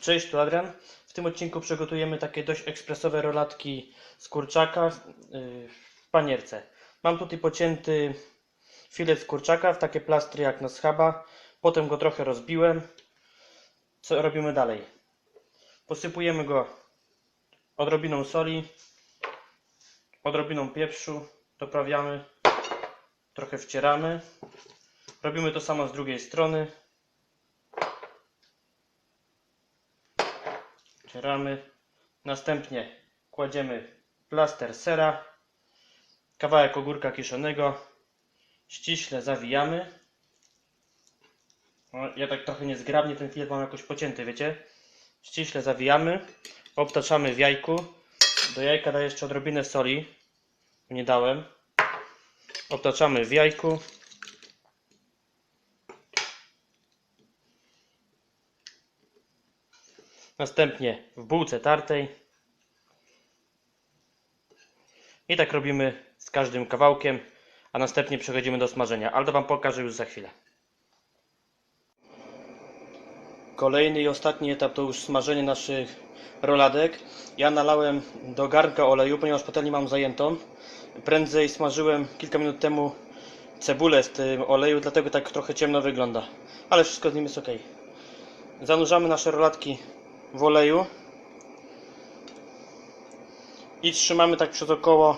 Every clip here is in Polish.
Cześć, tu Adrian. W tym odcinku przygotujemy takie dość ekspresowe rolatki z kurczaka w panierce. Mam tutaj pocięty filet z kurczaka w takie plastry jak na schaba. Potem go trochę rozbiłem. Co robimy dalej? Posypujemy go odrobiną soli, odrobiną pieprzu, doprawiamy, trochę wcieramy. Robimy to samo z drugiej strony. Wcieramy. Następnie kładziemy plaster sera, kawałek ogórka kiszonego, ściśle zawijamy. Ja tak trochę niezgrabnie ten filet mam jakoś pocięty, wiecie? Ściśle zawijamy, obtaczamy w jajku. Do jajka daję jeszcze odrobinę soli. Nie dałem. Obtaczamy w jajku. Następnie w bułce tartej. I tak robimy z każdym kawałkiem, a następnie przechodzimy do smażenia. Ale to Wam pokażę już za chwilę. Kolejny i ostatni etap to już smażenie naszych roladek. Ja nalałem do garnka oleju, ponieważ patelnię mam zajętą. Prędzej smażyłem kilka minut temu cebulę z tym oleju, dlatego tak trochę ciemno wygląda. Ale wszystko z nim jest ok. Zanurzamy nasze rolatki w oleju i trzymamy tak przez około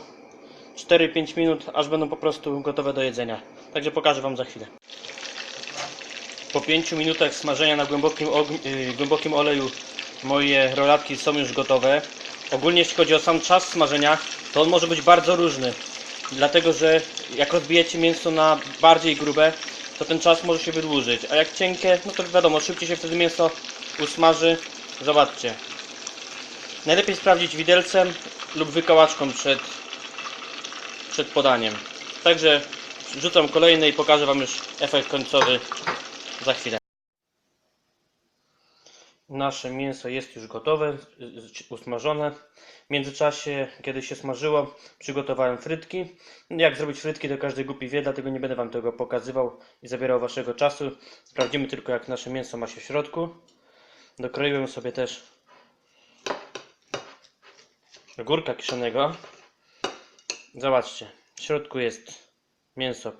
4-5 minut, aż będą po prostu gotowe do jedzenia. Także pokażę Wam za chwilę. Po 5 minutach smażenia na głębokim, yy, głębokim oleju moje rolatki są już gotowe. Ogólnie jeśli chodzi o sam czas smażenia, to on może być bardzo różny. Dlatego, że jak rozbijecie mięso na bardziej grube, to ten czas może się wydłużyć. A jak cienkie, no to wiadomo, szybciej się wtedy mięso usmaży. Zobaczcie. Najlepiej sprawdzić widelcem lub wykałaczką przed, przed podaniem. Także rzucam kolejny i pokażę Wam już efekt końcowy za chwilę. Nasze mięso jest już gotowe, usmażone. W międzyczasie, kiedy się smażyło, przygotowałem frytki. Jak zrobić frytki, to każdy głupi wie, dlatego nie będę Wam tego pokazywał i zabierał Waszego czasu. Sprawdzimy tylko, jak nasze mięso ma się w środku. Dokroiłem sobie też ogórka kiszonego. Zobaczcie, w środku jest mięso,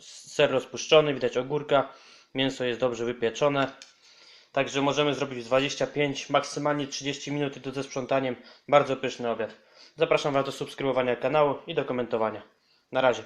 ser rozpuszczony, widać ogórka. Mięso jest dobrze wypieczone. Także możemy zrobić w 25, maksymalnie 30 minut i to ze sprzątaniem. Bardzo pyszny obiad. Zapraszam Was do subskrybowania kanału i do komentowania. Na razie.